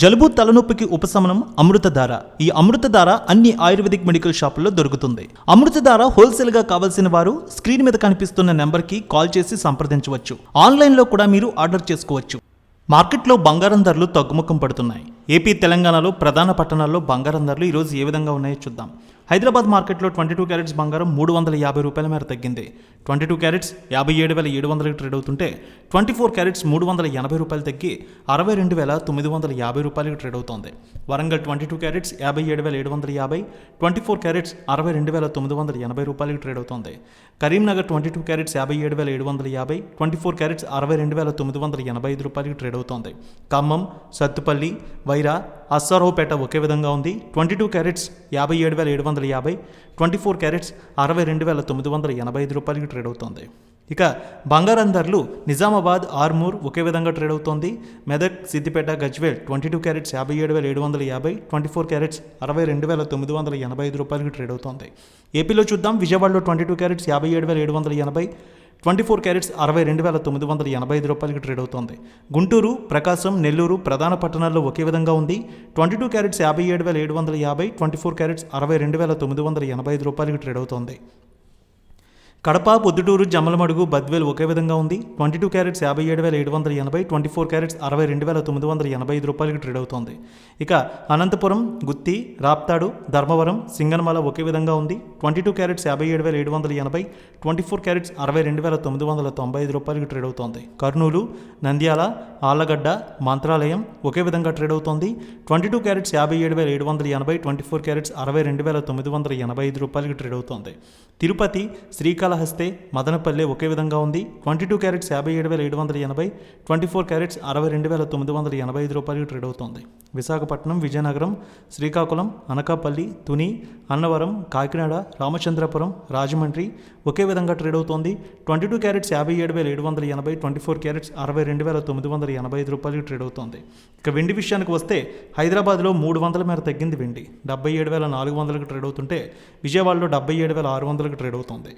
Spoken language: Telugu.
జలుబు తలనొప్పికి ఉపశమనం అమృతధార. ఈ అమృతధార అన్ని ఆయుర్వేదిక్ మెడికల్ షాపుల్లో దొరుకుతుంది. అమృతధార హోల్సేల్గా కావాల్సిన వారు స్క్రీన్ మీద కనిపిస్తున్న నెంబర్కి కాల్ చేసి సంప్రదించవచ్చు. ఆన్లైన్లో కూడా మీరు ఆర్డర్ చేసుకోవచ్చు. మార్కెట్లో బంగారం ధరలు తగ్గుముఖం పడుతున్నాయి. ఏపీ తెలంగాణలో ప్రధాన పట్టణాల్లో బంగారం ధరలు ఈరోజు ఏ విధంగా ఉన్నాయో చూద్దాం. హైదరాబాద్ మార్కెట్లో ట్వంటీ టూ క్యారెట్స్ బంగారం మూడు వందల యాభై రూపాయల మేర తగ్గింది. ట్వంటీ టూ క్యారెట్స్ యాభై ఏడు వేల ఏడు వందలకి ట్రేడ్ అవుతుంటే ట్వంటీ ఫోర్ క్యారెట్స్ మూడు వందల ఎనభై రూపాయలు తగ్గి అరవై రెండు వేల తొమ్మిది వందల యాభై రూపాయలకి ట్రేడ్ అవుతోంది వరంగల్ ట్వంటీ టూ క్యారెట్స్ యాభై ఏడు వేల ఏడు వందల యాభై ట్వంటీ ఫోర్ క్యారెట్స్ అరవై రెండు వేల తొమ్మిది వందల ఎనభై రూపాయలకి ట్రేడ్ అవుతోంది కరీంనగర్ ట్వంటీ టూ క్యారెట్స్ యాభై ఏడు వేల ఏడు వందల యాభై ట్వంటీ ఫోర్ క్యారెట్స్ అరవై రెండు వేల తొమ్మిది వందల ఎనభై ఐదు రూపాయలకి ట్రేడ్ అవుతోంది ఖమ్మం సత్తుపల్లి వైరా అస్సారావుపేట ఒకే విధంగా ఉంది. ట్వంటీ టూ క్యారెట్స్ యాభై ఏడు వేల ఏడు వందల యాభై ట్వంటీ ఫోర్ క్యారెట్స్ అరవై రెండు వేల తొమ్మిది వందల ఎనభై ఐదు రూపాయలకి ట్రేడ్ అవుతుంది. ఇక బంగారం ధరలు నిజామాబాద్ ఆర్మూర్ ఒకే విధంగా ట్రేడ్ అవుతోంది. Medak Siddipet Gajwel twenty two carats యాభై ఏడు వేల ఏడు వందల యాభై ట్వంటీ ఫోర్ క్యారెట్స్ అరవై రెండు వేల తొమ్మిది వందల ఎనభై ఐదు రూపాయలకి ట్రేడ్ అవుతోంది. ఏపీలో చూద్దాం. విజయవాడలో ట్వంటీ టూ క్యారెట్స్ యాభై ఏడు వేల ఏడు వందల ఎనభై ట్వంటీ ఫోర్ క్యారెట్స్ అరవై రెండు వేల తొమ్మిది వందల ఎనభై ఐదు రూపాయలకి ట్రేడ్ అవుతోంది. గుంటూరు ప్రకాశం నెల్లూరు ప్రధాన పట్టణాల్లో ఒకే విధంగా ఉంది. ట్వంటీ టూ క్యారెట్స్ యాభై ఏడు వేల ఏడు వందల యాభై ట్వంటీ ఫోర్ క్యారెట్స్ అరవై రెండు వేల తొమ్మిది వందల ఎనభై ఐదు రూపాయలకి ట్రేడ్ అవుతోంది. కడప పొద్దుటూరు జమ్మలమడుగు బద్వేల్ ఒకే విధంగా ఉంది. ట్వంటీ టూ క్యారెట్స్ యాభై ఏడు వేల ఏడు వందల ఎనభై ట్వంటీ ఫోర్ క్యారెట్స్ అరవై రెండు వేల తొమ్మిది వందల ఎనభై ఐదు రూపాయలకి ట్రేడ్ అవుతోంది. ఇక అనంతపురం గుత్తి రాప్తాడు ధర్మవరం సింగనమల ఒకే విధంగా ఉంది. ట్వంటీ టూ క్యారెట్స్ యాభై ఏడు వేల ఏడు వందల ఎనభై ట్వంటీ ఫోర్ క్యారెట్స్ అరవై రెండు వేల తొమ్మిది వందల తొంభై ఐదు రూపాయలకి ట్రేడ్ అవుతోంది. కర్నూలు నంద్యాల ఆళ్ళగడ్డ మంత్రాలయం ఒకే విధంగా ట్రేడ్ అవుతోంది. ట్వంటీ టూ క్యారెట్స్ యాభై ఏడు వేల ఏడు వందల ఎనభై ట్వంటీ ఫోర్ క్యారెట్స్ అరవై రెండు వేల తొమ్మిది వందల ఎనభై ఐదు రూపాయలకి ట్రేడ్ అవుతోంది. తిరుపతి శ్రీకాళ శ్రీకాళహస్తి మదనపల్లె ఒకే విధంగా ఉంది. ట్వంటీ టూ క్యారెట్స్ యాభై ఏడు వేల ఏడు వందల ఎనభై ట్వంటీ ఫోర్ క్యారెట్స్ అరవై రెండు వేల తొమ్మిది వందల ఎనభై ఐదు రూపాయలు ట్రేడ్ అవుతోంది. విశాఖపట్నం విజయనగరం శ్రీకాకుళం అనకాపల్లి తుని అన్నవరం కాకినాడ రామచంద్రపురం రాజమండ్రి ఒకే విధంగా ట్రేడ్ అవుతోంది. ట్వంటీ టూ క్యారెట్స్ యాభై ఏడు వేల ఏడు వందల ఎనభై ట్వంటీ ఫోర్ క్యారెట్స్ అరవై రెండు వేల తొమ్మిది వందల ఎనభై ఐదు రూపాయలు ట్రేడ్ అవుతోంది. ఇక వెండి విషయానికి వస్తే హైదరాబాద్లో మూడు వందల మేర తగ్గింది వెండి. డెబ్బై ఏడు వేల నాలుగు వందలకు ట్రేడ్ అవుతుంటే విజయవాడలో డెబ్బై ఏడు వేల ఆరు వందలకు ట్రేడ్ అవుతోంది.